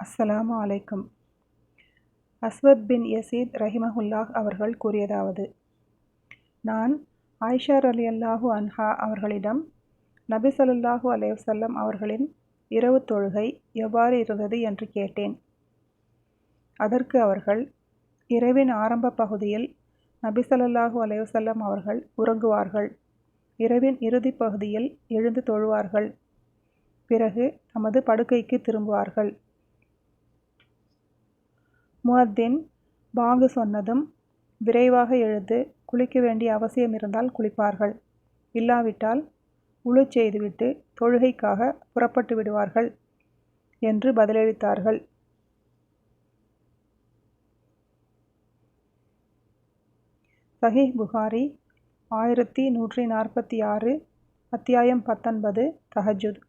அஸ்ஸலாமு அலைக்கும். அஸ்வத் பின் யசீத் ரஹிமஹுல்லாஹ் அவர்கள் கூறியதாவது நான் ஆயிஷார் அலி அல்லாஹூ அன்ஹா அவர்களிடம் நபி சொல்லாஹூ அலைவசல்லம் அவர்களின் இரவு தொழுகை எவ்வாறு இருந்தது என்று கேட்டேன். அதற்கு அவர்கள் இரவின் ஆரம்ப பகுதியில் நபி சொல்லாஹூ அலைவசல்லம் அவர்கள் உறங்குவார்கள். இரவின் இறுதிப் பகுதியில் எழுந்து தொழுவார்கள். பிறகு தமது படுக்கைக்கு திரும்புவார்கள். முஅத்தின் பாங்கு சொன்னதும் விரைவாக எழுந்து குளிக்க வேண்டிய அவசியம் இருந்தால் குளிப்பார்கள். இல்லாவிட்டால் உழு செய்துவிட்டு தொழுகைக்காக புறப்பட்டு விடுவார்கள் என்று பதிலளித்தார்கள். சஹீஹ் புகாரி ஆயிரத்தி நூற்றி நாற்பத்தி ஆறு அத்தியாயம் பத்தொன்பது தஹஜுத்.